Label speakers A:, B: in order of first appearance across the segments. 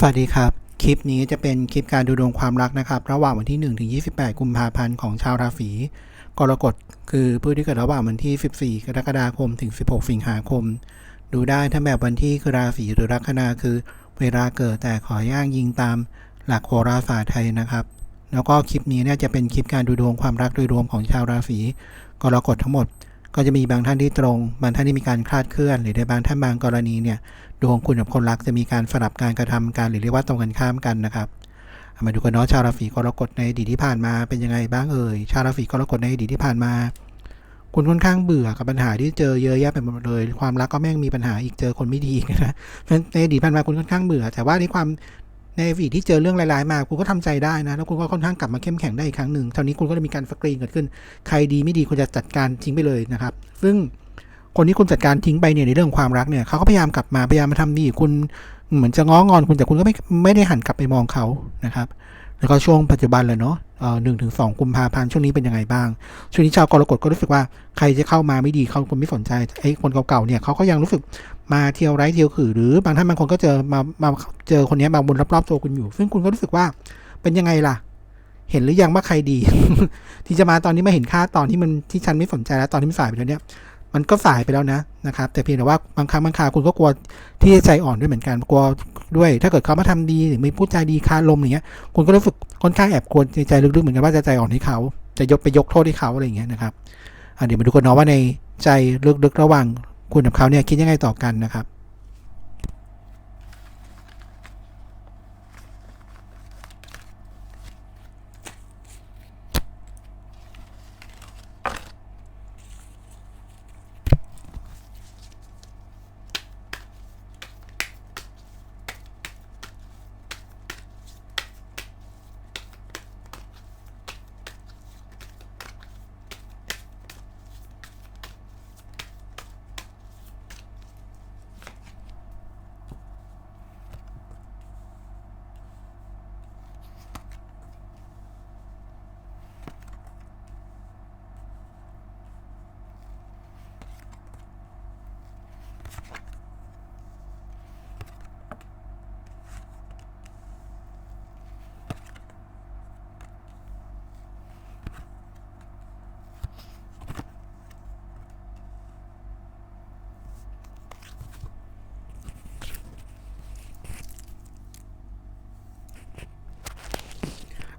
A: สวัสดีครับ คลิปนี้จะเป็นคลิปการดูดวงความรักนะครับ ระหว่างวันที่ 1 ถึง 28 กุมภาพันธ์ของชาวราศีกรกฎคือผู้ที่เกิดระหว่างวันที่ 14 กรกฎาคม ถึง 16 สิงหาคม ดูได้ทั้งแบบวันที่คือราศีหรือลัคนาคือ เวลาเกิดแต่ขอย่างยิงตามหลักโหราศาสตร์ไทยนะครับ แล้วก็คลิปนี้เนี่ยจะเป็นคลิปการดูดวงความรักโดยรวมของชาวราศีกรกฎทั้งหมด ก็จะมีบางท่านที่ตรง บางท่านที่มีการคลาดเคลื่อน หรือในบางท่านบางกรณีเนี่ยดวงคุณกับคนรักจะมีการสลับการกระทำกันหรือเรียกว่าตรงกันข้ามกันนะครับมาดูกันเนาะชาวราศีกรกฎในอดีตที่ผ่านมาเป็นยังไงบ้างเอ่ยชาวราศีกรกฎในอดีตที่ผ่านมา คุณค่อนข้างเบื่อกับปัญหาที่เจอเยอะแยะไปหมดเลย ความรักก็แม่งมีปัญหาอีกเจอคนไม่ดีอีกนะในอดีตผ่านมาคุณค่อนข้างเบื่อ แต่ว่าในความ ในอดีตที่เจอเรื่องร้ายๆมาคุณก็ทำใจได้นะ แล้วคุณก็ค่อนข้างกลับมาเข้มแข็งได้อีกครั้งหนึ่งเท่านี้คุณก็จะมีการสกรีนเกิดขึ้น ใครดีไม่ดีคุณจะจัดการทิ้งไปเลยนะครับ ซึ่งคนที่คุณจัดการทิ้งไปเนี่ยในเรื่องความรักเนี่ยเขาก็พยายามกลับมาพยายามมาทำดีคุณเหมือนจะง้องอนคุณแต่คุณก็ไม่ไม่ได้หันกลับไปมองเขานะครับ แล้วก็ช่วงปัจจุบันเลยเนาะหนึ่งถึงสองกุมภาพันธ์ช่วงนี้เป็นยังไงบ้าง ช่วงนี้ชาวกรกฎก็รู้สึกว่าใครจะเข้ามาไม่ดีเขาคนไม่สนใจไอ้คนเก่าๆเนี่ยเขาก็ยังรู้สึกมาเที่ยวไร้เที่ยวขือหรือบางท่านบางคนก็เจอมามาเจอคนนี้มาบนรอบๆตัวคุณอยู่ ซึ่งคุณก็รู้สึกว่าเป็นยังไงล่ะ เห็นหรือยังว่าใครดี ที่จะมาตอนนี้มาเห็นค่าตอนที่มันที่ฉันไม่สนใจแล้วตอนที่มันสายไปแล้วเนี่ย มันก็สายไปแล้วนะนะครับ แต่เพียงแต่ว่าบางครั้งบางคราวคุณก็กลัวที่จะใจอ่อนด้วยเหมือนกันกลัวด้วย ถ้าเกิดเขามาทำดีหรือมีพูดจาดีคาลมอย่างเงี้ยคุณก็รู้สึกค่อนข้างแอบกลัวในใจลึกๆเหมือนกันว่าจะใจอ่อนให้เขา จะยกไปยกโทษให้เขาอะไรอย่างเงี้ยนะครับเดี๋ยวมาดูกันเนาะว่าในใจลึกๆระหว่างคุณกับเขาเนี่ยคิดยังไงต่อกันนะครับ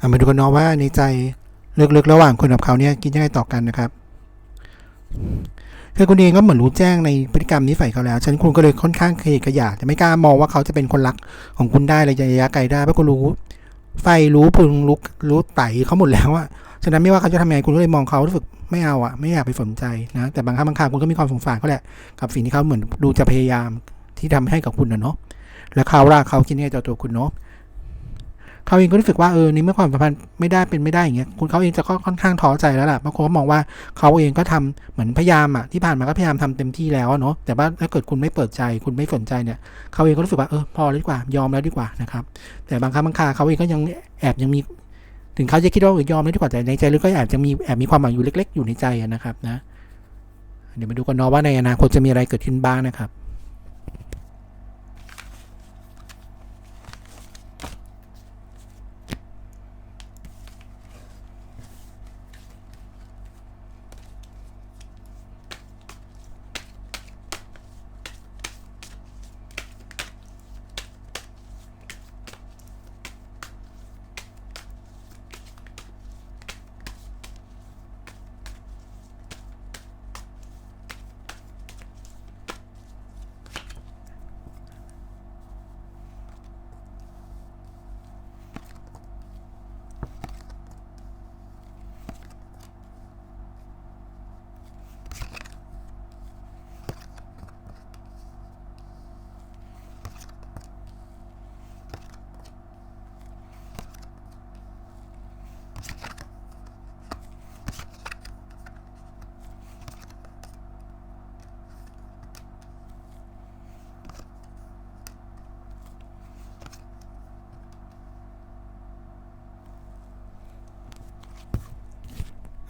A: เอามาดูกันเนาะว่าในใจลึกๆระหว่างคุณกับเขาเนี่ยคิดยังไงต่อกันนะครับคือคุณเองก็เหมือนรู้แจ้งในพฤติกรรมนิสัยเขาแล้วฉะนันคุณก็เลยค่อนข้างขยกขยะจะไม่กล้ามองว่าเขาจะเป็นคนรักของคุณได้ระยะไกลได้เพราะคุณรู้ ไฟรู้พึงรู้รู้ไตเขาหมดแล้วอะฉะนั้นไม่ว่าเขาจะทำยังไงคุณก็เลยมองเขารู้สึกไม่เอาอะไม่อยากไปสนใจนะแต่บางครั้งบางคราวคุณก็มีความสงสารเขาแหละกับสิ่งที่เขาเหมือนดูจะพยายามที่ทำให้กับคุณนะเนาะแล้วเขาล่ะเขาคิดยังไงต่อตัวคุณเนาะ เขาเองก็รู้สึกว่าเออในเมื่อความสัมพันธ์ไม่ได้เป็นไม่ได้อย่างเงี้ยคุณเขาเองจะก็ค่อนข้างท้อใจแล้วล่ะบางคนก็มองว่าเขาเองก็ทำเหมือนพยายามอะที่ผ่านมาก็พยายามทำเต็มที่แล้วเนาะแต่ว่าถ้าเกิดคุณไม่เปิดใจ คุณไม่สนใจเนี่ยเขาเองก็รู้สึกว่าเออพอแล้วดีกว่ายอมแล้วดีกว่านะครับแต่บางครั้งบางคราเขาเองก็ยังแอบยังมี ถึงเขาจะคิดว่าเออยอมแล้วดีกว่าแต่ในใจลึกก็แอบจะมีแอบมีความหวังอยู่เล็ก ๆ อยู่ในใจนะครับนะเดี๋ยวมาดูกันเนาะว่าในอนาคตจะมีอะไรเกิดขึ้นบ้างนะครับ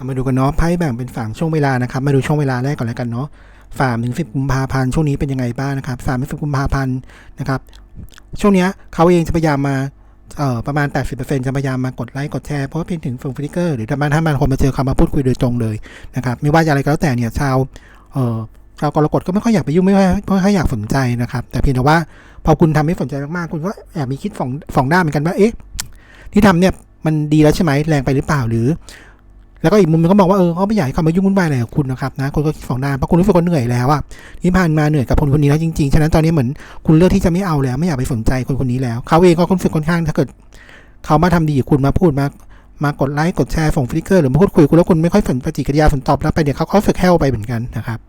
A: ามาดูกันเนาะไพ่แบ่งเป็นฝั่งช่วงเวลานะครับ มาดูช่วงเวลาแรกก่อนแล้วกันเนาะสามถึงสิบกุมภาพันธ์ช่วงนี้เป็นยังไงบ้างนะครับสามถึงสิบกุมภาพันธ์นะครับ ช่วงเนี้ยเขาเองจะพยายามมาเอ่อประมาณ 80%จะพยายามมากดไลค์กดแชร์เพราะว่าเป็นถึงฟิงฟิกเกอร์หรือถ้ามันถ้ามันคนมาเจอเขามาพูดคุยโดยตรงเลยนะครับ ไม่ว่าจะอะไรก็แล้วแต่เนี่ยชาวเอ่อชาวกรกฎก็ไม่ค่อยอยากไปยุ่งไม่ค่อยไม่ค่อยอยากสนใจนะครับ แต่เพียงแต่ว่าพอคุณทำให้สนใจมากๆคุณก็แอบมีคิดสองสองด้านเหมือนกันว่าเอ๊ะที่ทำเนี่ยมันดีแล้วใช่ไหมแรงไปหรือเปล่าหรือ แล้วก็อีกมุมนึงก็มองว่าเออเขาไม่อยากให้เขามายุ่งวุ่นวายอะไรกับคุณนะครับนะคนก็คิดสองด้านเพราะคุณรู้สึกว่าเหนื่อยแล้วอะที่ผ่านมาเหนื่อยกับคนคนนี้แล้วจริงๆ ฉะนั้นตอนนี้เหมือนคุณเลือกที่จะไม่เอาแล้วไม่อยากไปสนใจคนคนนี้แล้วเขาเองก็รู้สึกค่อนข้างถ้าเกิดเขามาทำดีกับคุณมาพูดมามากดไลค์กดแชร์ส่งฟลิกเกอร์หรือมาพูดคุยกับคุณแล้วคุณไม่ค่อยสนปฏิกิริยาสนตอบรับไปเนี่ยเขาก็รู้สึกแห้วไปเหมือนกันนะครับ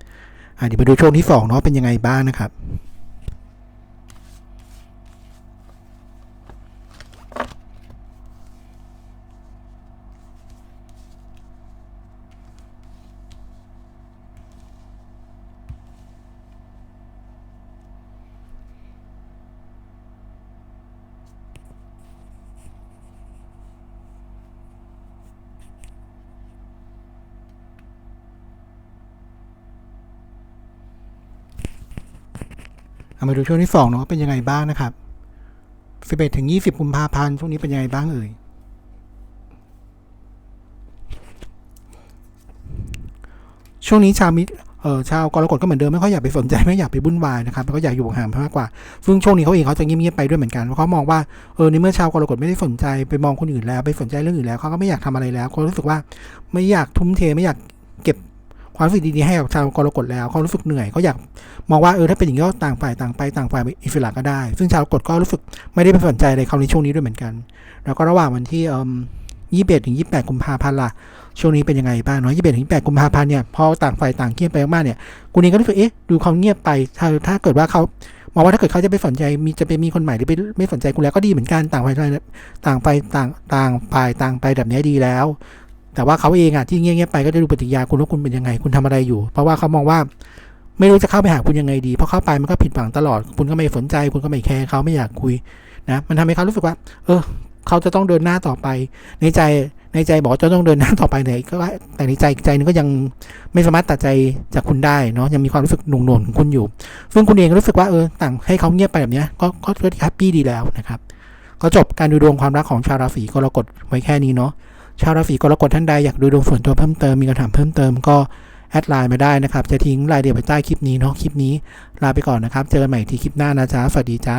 A: อะเดี๋ยวมาดูช่วงที่สองเนาะเป็นยังไงบ้างนะครับ เอามาดูช่วงที่สองเนาะเป็นยังไงบ้างนะครับ11ถึง20กุมภาพันธ์ช่วงนี้เป็นยังไงบ้างเอ่ยช่วงนี้ชาวมิเอ่อชาวกรกฎก็เหมือนเดิมไม่ค่อยอยากไปสนใจไม่อยากไปบุ่นวายนะครับแล้วก็อยากอยู่ห่างมากกว่า ซึ่งช่วงนี้เขาเองเขาจะเงียบๆไปด้วยเหมือนกันเพราะเขามองว่าเออในเมื่อชาวกรกฎไม่ได้สนใจไปมองคนอื่นแล้ว ไปสนใจเรื่องอื่นแล้วเขาก็ไม่อยากทำอะไรแล้วเขารู้สึกว่าไม่อยากทุ่มเทไม่อยากเก็บ ความรู้สึกดีๆให้กับชาวกรกฎแล้วเขารู้สึกเหนื่อยเขาอยากมองว่าเออถ้าเป็นอย่างนี้ก็ต่างฝ่ายต่างไปต่างฝ่ายอิสระก็ได้ ซึ่งชาวกฎก็รู้สึกไม่ได้ไปสนใจอะไรเขาในช่วงนี้ด้วยเหมือนกัน แล้วก็ระหว่างวันที่เออยี่สิบเอ็ดถึงยี่สิบแปดกุมภาพันธ์ล่ะช่วงนี้เป็นยังไงบ้างเนาะยี่สิบเอ็ดถึงยี่สิบแปดกุมภาพันธ์เนี่ยพอต่างฝ่ายต่างเงียบไปมากๆเนี่ยกูนี่ก็รู้สึกเอ๊ะดูเขาเงียบไปถ้าถ้าเกิดว่าเขามองว่าถ้าเกิดเขาจะไปสนใจมีจะไปมีคนใหม่หรือไปไม่สนใจกูแล้วก็ดีเหมือนกันต่างฝ่ายต่างไปต่างต่างฝ่ายต่างไปแบบนี้ดีแล้ว แต่ว่าเขาเองอะที่เงียบๆไปก็จะดูปฏิกิริยาคุณว่าคุณเป็นยังไง คุณทำอะไรอยู่ เพราะว่าเขามองว่าไม่รู้จะเข้าไปหาคุณยังไงดี เพราะเข้าไปมันก็ผิดหวังตลอด คุณก็ไม่สนใจ คุณก็ไม่แคร์เขาไม่อยากคุยนะ มันทำให้เขารู้สึกว่า เออ เขาจะต้องเดินหน้าต่อไป ในใจ ในใจบอกจะต้องเดินหน้าต่อไปเนี่ก็แต่ในใจใจนึงก็ยังไม่สามารถตัดใจจากคุณได้เนาะ ยังมีความรู้สึกหน่วงหน่วงของคุณอยู่ ซึ่งคุณเองรู้สึกว่าเออ ต่างให้เขาเงียบไปแบบเนี้ยก็ก็ก็แฮปปี้ดีแล้วนะครับ ก็จบการดูดวงความรักของชาวราศีกรกฎไว้แค่นี้เนาะ ชาวราศีกรกฎท่านใดอยากดูดวงส่วนตัวเพิ่มเติมมีคำถามเพิ่มเติมก็แอดไลน์มาได้นะครับ จะทิ้งรายเดียวไว้ใต้คลิปนี้เนาะคลิปนี้ลาไปก่อนนะครับ เจอกันใหม่ที่คลิปหน้านะจ๊ะสวัสดีจ้า